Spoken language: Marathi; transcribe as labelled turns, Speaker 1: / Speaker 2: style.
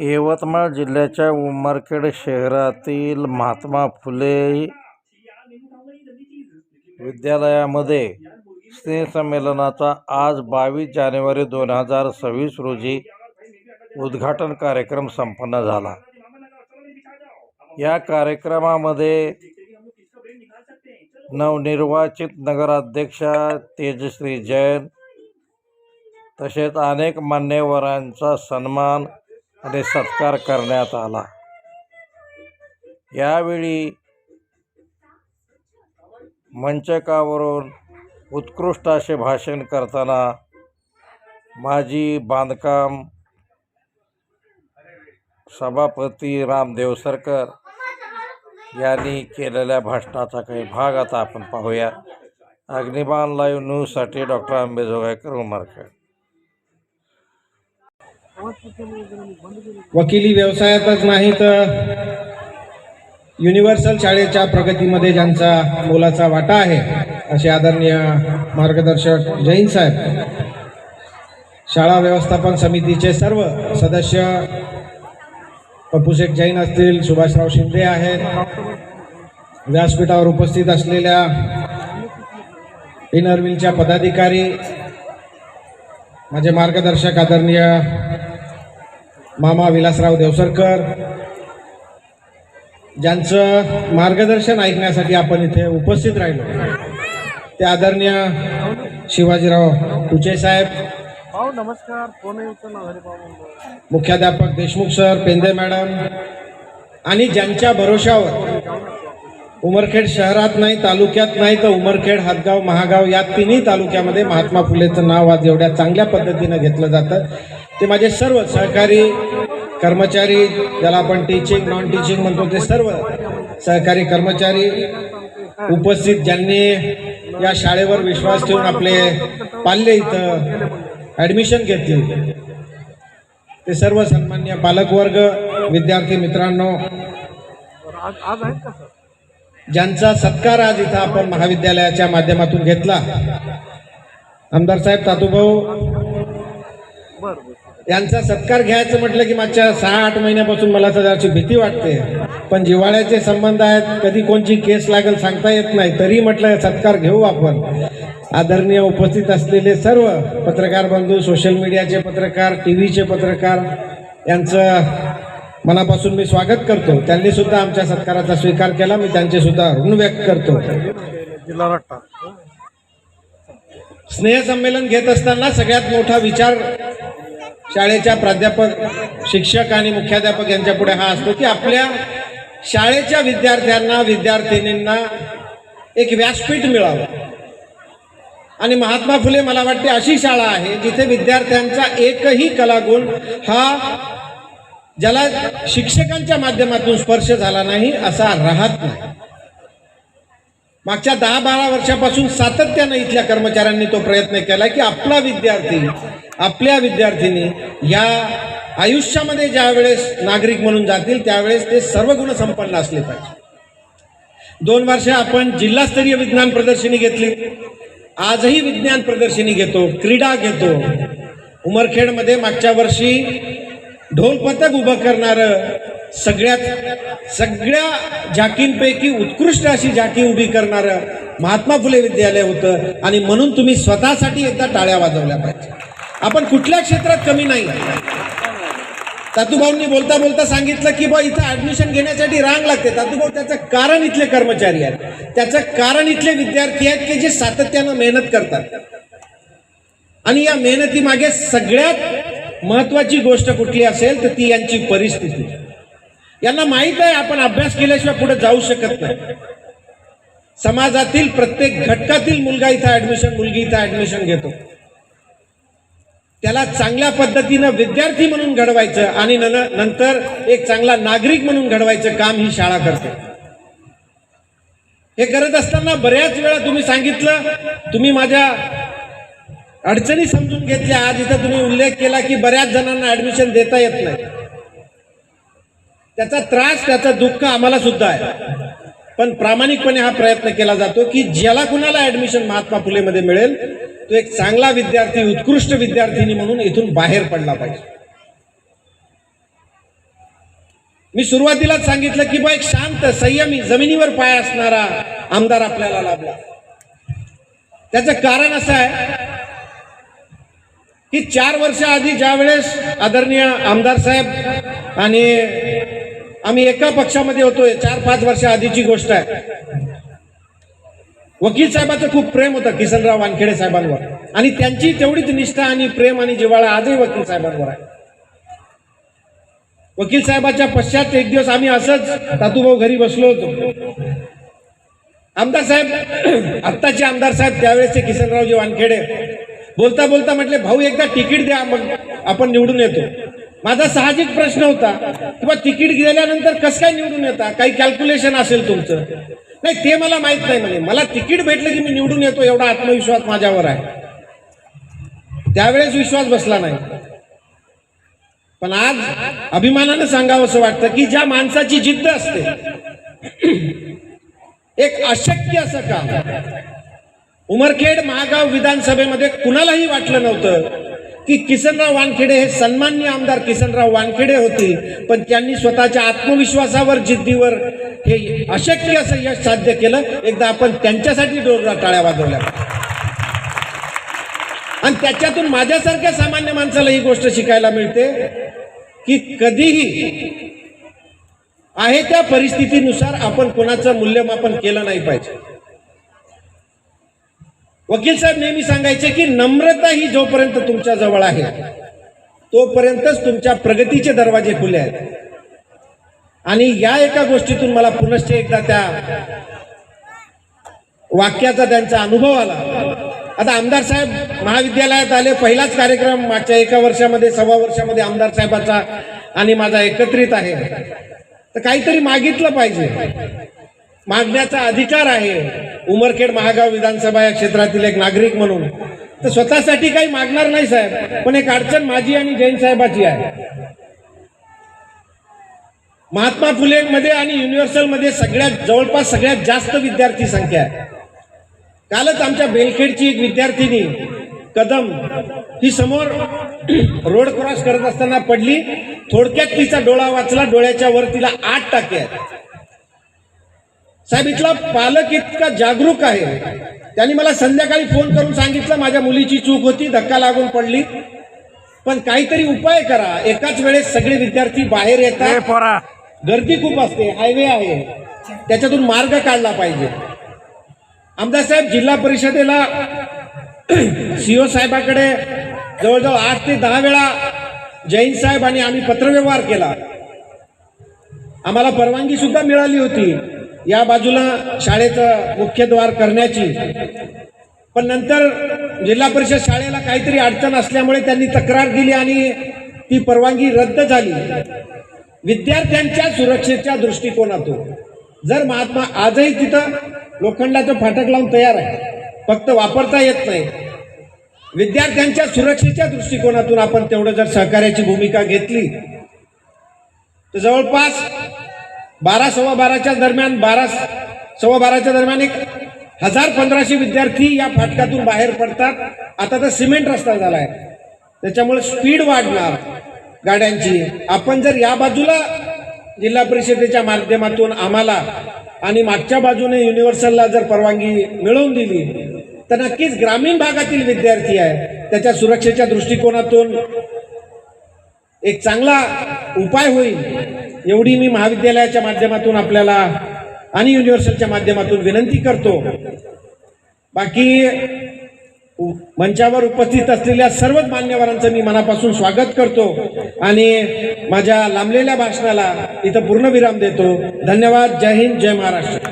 Speaker 1: यवतमाळ जिल्ह्याच्या उमरखेड शहरातील महात्मा फुले विद्यालयामध्ये स्नेहसंमेलनाचा आज बावीस जानेवारी दोन हजार सव्वीस रोजी उद्घाटन कार्यक्रम संपन्न झाला. या कार्यक्रमामध्ये नवनिर्वाचित नगराध्यक्षा तेजश्री जैन तसेच अनेक मान्यवरांचा सन्मान आणि सत्कार करण्यात आला. यावेळी मंचकावरून उत्कृष्ट असे भाषण करताना माजी बांधकाम सभापती रामदेव सरकर यांनी केलेल्या भाषणाचा काही भाग आता आपण पाहूया. अग्निबाण लाईव्ह न्यूजसाठी डॉक्टर आंबेजोगाईकर उमरखेड.
Speaker 2: वकिली व्यवसायातच नाही तर युनिव्हर्सल शाळेच्या प्रगतीमध्ये ज्यांचा मोलाचा वाटा आहे असे आदरणीय मार्गदर्शक जैन साहेब शाळा व्यवस्थापन समितीचे सर्व सदस्य पप्पूशेख जैन असतील सुभाषराव शिंदे आहेत व्यासपीठावर उपस्थित असलेल्या इनरविलच्या पदाधिकारी माझे मार्गदर्शक आदरणीय मामा विलासराव देवसरकर ज्यांचं मार्गदर्शन ऐकण्यासाठी आपण इथे उपस्थित राहिलो. ते आदरणीय शिवाजीराव कुचे साहेब
Speaker 3: भाऊ नमस्कार.
Speaker 2: मुख्याध्यापक देशमुख सर पेंदे मॅडम आणि ज्यांच्या भरोशावर उमरखेड शहरात नाही तालुक्यात नाही तर उमरखेड हातगाव महागाव या तिन्ही तालुक्यामध्ये महात्मा फुलेचं नाव आज एवढ्या चांगल्या पद्धतीनं घेतलं जातं. ते माझे सर्व सहकारी कर्मचारी ज्याला आपण टीचिंग नॉन टीचिंग म्हणतो ते सर्व सहकारी कर्मचारी उपस्थित ज्यांनी या शाळेवर विश्वास ठेवून आपले पाल्य इथं ॲडमिशन घेतली. ते सर्व सन्मान्य पालकवर्ग विद्यार्थी मित्रांनो ज्यांचा सत्कार आज इथं आपण महाविद्यालयाच्या माध्यमातून घेतला. आमदार साहेब तातूभाऊ यांचा सत्कार घ्यायचं म्हटलं की मागच्या सहा आठ महिन्यापासून मला सदाची भीती वाटते. पण जिव्हाळ्याचे संबंध आहेत कधी कोणची केस लागेल सांगता येत नाही तरी म्हटलं सत्कार घेऊ आपण. आदरणीय उपस्थित असलेले सर्व पत्रकार बंधू सोशल मीडियाचे पत्रकार टी व्हीचे पत्रकार यांचं मनापासून मी स्वागत करतो. त्यांनी सुद्धा आमच्या सत्काराचा स्वीकार केला मी त्यांचे सुद्धा ऋण व्यक्त करतो. स्नेहसंमेलन घेत असताना सगळ्यात मोठा विचार शाळेच्या प्राध्यापक शिक्षक आणि मुख्याध्यापक यांच्या पुढे हा असतो की आपल्या शाळेच्या विद्यार्थ्यांना विद्यार्थिनींना एक व्यासपीठ मिळावं. आणि महात्मा फुले मला वाटते अशी शाळा आहे जिथे विद्यार्थ्यांचा एकही कलागुण हा ज्याला शिक्षकांच्या माध्यमातून स्पर्श झाला नाही असा राहत नाही. मागच्या दहा बारा वर्षापासून सातत्यानं इथल्या कर्मचाऱ्यांनी तो प्रयत्न केला की आपला विद्यार्थी आपल्या विद्यार्थिनी या आयुष्यामध्ये ज्या वेळेस नागरिक म्हणून जातील त्यावेळेस ते सर्व गुण संपन्न असले पाहिजे. दोन वर्ष आपण जिल्हास्तरीय विज्ञान प्रदर्शनी घेतली. आजही विज्ञान प्रदर्शनी घेतो क्रीडा घेतो. उमरखेडमध्ये मागच्या वर्षी ढोल पथक उभं करणारं सगळ्यात सगळ्या जाकींपैकी उत्कृष्ट अशी जाकी उभी करणारं महात्मा फुले विद्यालय होतं आणि म्हणून तुम्ही स्वतःसाठी एकदा टाळ्या वाजवल्या पाहिजे. आपण कुठल्या क्षेत्रात कमी नाही तातूभाऊंनी बोलता बोलता सांगितलं की बा इथं ऍडमिशन घेण्यासाठी रांग लागते. तातूभाऊ त्याचं कारण इथले कर्मचारी आहेत. त्याचं कारण इथले विद्यार्थी आहेत की जे सातत्यानं मेहनत करतात. आणि या मेहनतीमागे सगळ्यात महत्वाची गोष्ट कुठली असेल तर ती यांची परिस्थिती. यांना माहीत आहे आपण अभ्यास केल्याशिवाय पुढे जाऊ शकत नाही. समाजातील प्रत्येक घटकातील मुलगा इथं ऍडमिशन मुलगी इथं ऍडमिशन घेतो. त्याला चांगल्या पद्धतीनं विद्यार्थी म्हणून घडवायचं आणि नंतर एक चांगला नागरिक म्हणून घडवायचं काम ही शाळा करते. हे करत असताना बऱ्याच वेळा तुम्ही सांगितलं तुम्ही माझ्या अडचणी समजून घेतल्या. आज इथं तुम्ही उल्लेख केला की बऱ्याच जणांना ऍडमिशन देता येत नाही. त्याचा त्रास त्याचं दुःख आम्हाला सुद्धा आहे. पण प्रामाणिकपणे हा प्रयत्न केला जातो की ज्याला कुणाला ऍडमिशन महात्मा फुलेमध्ये मिळेल तो एक चांगला विद्यार्थी उत्कृष्ट विद्यार्थिनी म्हणून इथून बाहेर पडला पाहिजे. मी सुरुवातीलाच सांगितलं की बा एक शांत संयमी जमिनीवर पाय असणारा आमदार आपल्याला लाभला. त्याचं कारण असं आहे की चार वर्ष आधी ज्या वेळेस आदरणीय आमदार साहेब आणि आम्ही एका पक्षामध्ये होतोय. चार पाच वर्ष आधीची गोष्ट आहे. वकील साहेबाचं खूप प्रेम होतं किसनराव वानखेडे साहेबांवर. आणि त्यांची तेवढीच निष्ठा आणि प्रेम आणि जिव्हाळा आजही वकील साहेबांवर आहे. वकील साहेबाच्या पश्चात एक दिवस आम्ही असंच तातूभाऊ घरी बसलो होतो. आमदार साहेब आत्ताचे आमदार साहेब त्यावेळेसचे किसनरावजी वानखेडे बोलता बोलता म्हटले भाऊ एकदा तिकीट द्या मग आपण निवडून येतो. माझा साहजिक प्रश्न होता किंवा तिकीट गेल्यानंतर कसं काय निवडून येता? काही कॅल्क्युलेशन असेल तुमचं. नाही ते मला माहीत नाही म्हणे. मला तिकीट भेटलं की मी निवडून येतो एवढा आत्मविश्वास माझ्यावर आहे. त्यावेळेस विश्वास बसला नाही. पण आज अभिमानानं सांगावं असं वाटतं की ज्या माणसाची जिद्द असते एक अशक्य असं काम. उमरखेड महागाव विधानसभेमध्ये कुणालाही वाटलं नव्हतं की किसनराव वानखेडे हे सन्मान्य आमदार किसनराव वानखेडे होते पण त्यांनी स्वतःच्या आत्मविश्वासावर जिद्दीवर हे अशक्य असं यश साध्य केलं. एकदा आपण त्यांच्यासाठी डोरला टाळ्या वाजवल्या. आणि त्याच्यातून माझ्यासारख्या सामान्य माणसाला ही गोष्ट शिकायला मिळते की कधीही आहे त्या परिस्थितीनुसार आपण कोणाचं मूल्यमापन केलं नाही पाहिजे. वकील साहेब नेहमी सांगायचे की नम्रता ही जोपर्यंत तुमच्या जवळ आहे तोपर्यंतच तुमच्या प्रगतीचे दरवाजे खुले आहेत. आणि या एका गोष्टीतून मला पुनश्च एकदा त्या वाक्याचा त्यांचा अनुभव आला. आता आमदार साहेब महाविद्यालयात आले पहिलाच कार्यक्रम मागच्या एका वर्षामध्ये सव्वा वर्षामध्ये आमदार साहेबाचा आणि माझा एकत्रित आहे. तर काहीतरी मागितलं पाहिजे. मागण्याचा अधिकार आहे. उमरखेड महागाव विधानसभा या क्षेत्रातील एक नागरिक म्हणून. तर स्वतःसाठी काही मागणार नाही साहेब पण एक अडचण माझी आणि जैन साहेबाची आहे. महात्मा फुले मध्ये आणि युनिव्हर्सलमध्ये सगळ्यात जवळपास सगळ्यात जास्त विद्यार्थी संख्या आहे. कालच आमच्या बेलखेडची एक विद्यार्थिनी कदम ही समोर रोड क्रॉस करत असताना पडली. थोडक्यात तिचा डोळा वाचला डोळ्याच्या वर तिला आठ टाके आहेत. साहेब इथला पालक इतका जागरूक आहे. त्यांनी मला संध्याकाळी फोन करून सांगितलं माझ्या मुलीची चूक होती धक्का लागून पडली. पण काहीतरी उपाय करा. एकाच वेळेस सगळे विद्यार्थी बाहेर येतात. गर्दी खूप असते हायवे आहे. त्याच्यातून मार्ग काढला पाहिजे. आमदार साहेब जिल्हा परिषदेला सीओ साहेबाकडे जवळजवळ आठ ते दहा वेळा जैन साहेब आणि आम्ही पत्रव्यवहार केला. आम्हाला परवानगी सुद्धा मिळाली होती. या बाजूला शाळेचं मुख्यद्वार करण्याची. पण नंतर जिल्हा परिषद शाळेला काहीतरी अडचण असल्यामुळे त्यांनी तक्रार दिली आणि ती परवानगी रद्द झाली. विद्यार्थ्यांच्या सुरक्षेच्या दृष्टिकोनातून जर महात्मा आजही तिथं लोखंडाचं फाटक लावून तयार आहे फक्त वापरता येत नाही विद्यार्थ्यांच्या सुरक्षेच्या दृष्टिकोनातून आपण तेवढं जर सहकार्याची भूमिका घेतली तर जवळपास बारा सव्वा बाराच्या दरम्यान बारा सव्वा बाराच्या दरम्यान एक हजार पंधराशे विद्यार्थी या फाटकातून बाहेर पडतात. आता तर सिमेंट रस्ता झाला आहे त्याच्यामुळे स्पीड वाढणार गाड्यांची. आपण जर या बाजूला जिल्हा परिषदेच्या माध्यमातून आम्हाला आणि मागच्या बाजूने युनिव्हर्सलला जर परवानगी मिळवून दिली तर नक्कीच ग्रामीण भागातील विद्यार्थी आहे त्याच्या सुरक्षेच्या दृष्टिकोनातून एक चांगला उपाय होईल. एवढी मी महाविद्यालयाच्या माध्यमातून आपल्याला आणि युनिव्हर्सलच्या माध्यमातून विनंती करतो. बाकी उ- मंचावर उपस्थित असलेल्या सर्वच मान्यवरांचं मी मनापासून स्वागत करतो आणि माझ्या लांबलेल्या भाषणाला इथं पूर्णविराम देतो. धन्यवाद. जय हिंद. जय महाराष्ट्र.